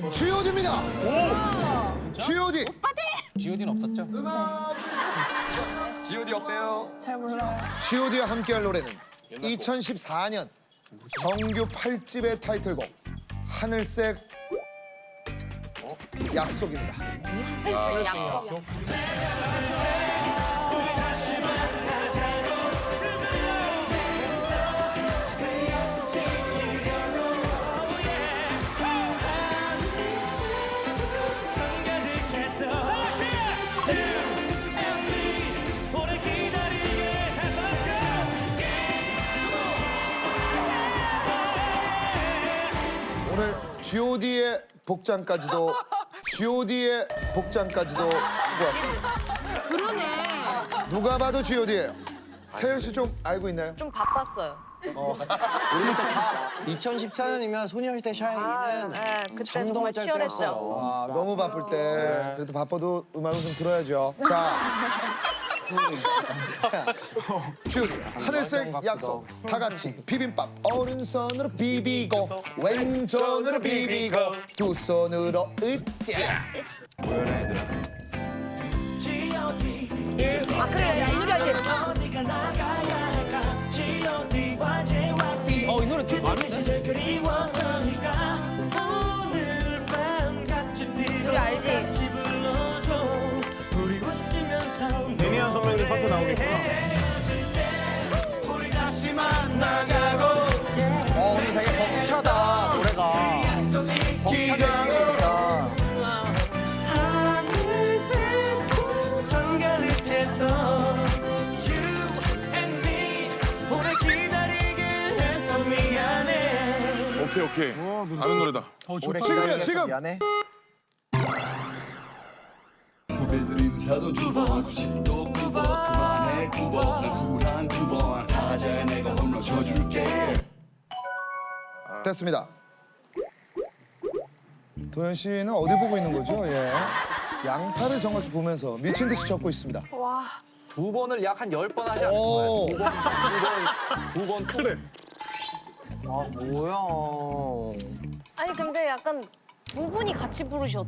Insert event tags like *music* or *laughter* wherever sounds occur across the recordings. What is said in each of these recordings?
G.O.D입니다. G.O.D. G.O.D는 없었죠? G.O.D 어때요? 잘 몰라요. G.O.D와 함께할 노래는 2014년 정규 8집의 타이틀곡 하늘색 약속입니다. 오늘 G.O.D의 복장까지도 G.O.D의 복장까지도 입고 왔습니다. 그러네. 누가 봐도 G.O.D예요. 태연 씨 좀 알고 있나요? 좀 바빴어요. 우리는 다 2014년이면 소녀시대 샤이니는 네, 그때 정말 정말 짤 치열했죠. 때였어요. 아, 너무 바쁠 때 그래도 바빠도 음악은 좀 들어야죠. 자. G.O.D 하늘색 약속 다 같이 비빔밥. 오른손으로 비비고 왼손으로 비비고 두 손으로 으쌰. 아 그래. 이 노래 알지? 어, 이 나오겠구나. 어, 근데 되게 벅차다 노래가. 기장으로 오케이 오케이. 아는 노래다. 오래 지금이요, 기다려서 지금. 미안해. 인사도 두번 90도 굽어 그만해 굽어 난 쿨한 두번 하자 내가 홈런 쳐줄게 됐습니다. 도현 씨는 어디 보고 있는 거죠? 예. 양팔을 정확히 보면서 미친 듯이 적고 있습니다. 두 번을 약 한 열 번 하지 않았어요? 오, 두번 그래. 아 뭐야. 아니 근데 약간 두 분이 같이 부르셨어요,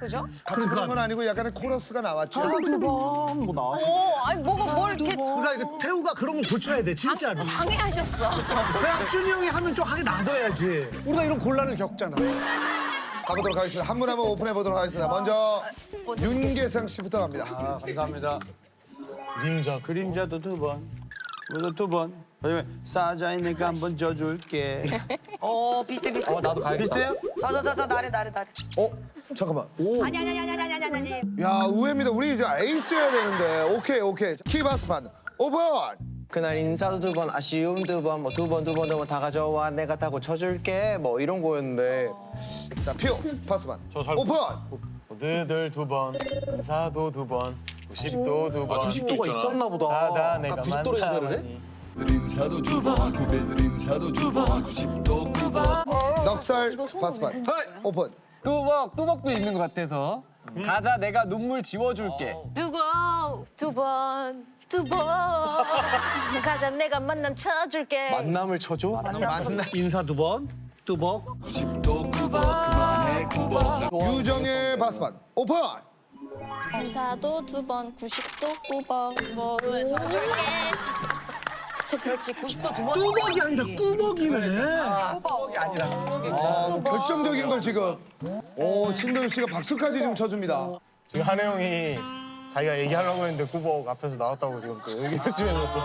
그죠? 같이 부른 건 아니고 약간의 코러스가 나왔죠. 두번뭐 나왔어. 오, 아니 뭐가 뭘 이렇게 그러니까 이거 태우가 그런 거 고쳐야 돼 진짜로. 방해하셨어. 왜 악준이 형이 하면 좀 하게 놔둬야지. 우리가 이런 곤란을 겪잖아. 가보도록 하겠습니다. 한 분 한 분 오픈해 보도록 하겠습니다. 먼저 윤계상 씨부터 갑니다. 아 감사합니다. 그림자. 그림자도 두 번, 뭐도 두 번. 왜냐면 사자이니까 한 번 져줄게. 어 비슷해 비슷해. 어 나도 가야겠다. 비슷해요? 저저저저 나래 나래 나래. 어, 잠깐만. 아니 아니 아니 아니 아니 아니 아니. 야, 의외입니다. 우리 이제 에이스여야 되는데. 오케이, 오케이. 키바스판 오픈! 그날 인사도 두 번, 아쉬움 두 번, 뭐 두 번, 두 번, 두 번 다 가져와 내가 타고 쳐줄게 뭐 이런 거였는데 자, 피오 파스판 오픈! 너희들 두 번. 인사도 두 번. 90도 두 번. 90도가 있었나 보다. 하다 내가 90도로 인사를 해? 인사도 두번 후배들 인사도 두번 90도 굽어 넉살 파스판 오픈! 뚜벅, 뚜벅도 있는 것 같아서. 가자, 내가 눈물 지워줄게. 두고 두 번, 두 번. *laughs* 가자 내가 만남 쳐줄게. 만남을 쳐줘? 만나 인사 두 번, 뚜벅. 90도 굽어 그만해 굽어 유정의 파스판 오픈! 인사도 두 번, 90도 꾸벅, 뭐를 쳐줄게. 그렇지 90도 두 번. 뚜벅이 아니라 꾸벅이네. 아, 뭐 결정적인 걸 지금. 오, 신동엽 씨가 박수까지 좀 쳐줍니다. 지금 한혜 형이 자기가 얘기하려고 했는데 꾸벅 앞에서 나왔다고 지금 또 얘기 좀 해줬어.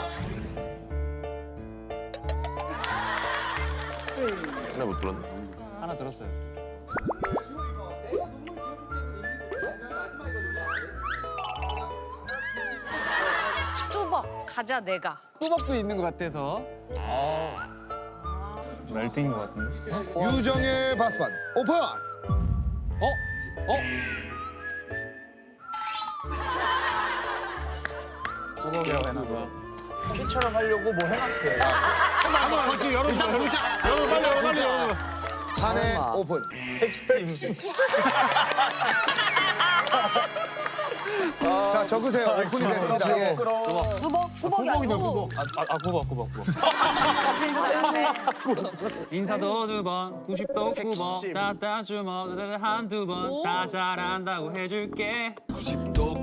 하나 못 들었네. 하나 들었어요. 가자 내가. 뚜벅도 있는 것 같아서. 멜팅인 것 같은데. 유정의 파스판 오픈! 어? 어? 피처럼 하려고 뭐 해놨어요. 한번 같이 열어보자. 열어보자. 열어 빨리 열어 빨리 열어. 한해 오픈! *laughs* *laughs* 자 적으세요. 오픈이 됐습니다. 예. 구버 구버가 아니고 아 구버 구버 구버. 자신도 잘했네. *laughs* 인사도 두 번, 90도 구 번, 110. 따따 주먹 한두 번 다 잘한다고 해줄게. 90도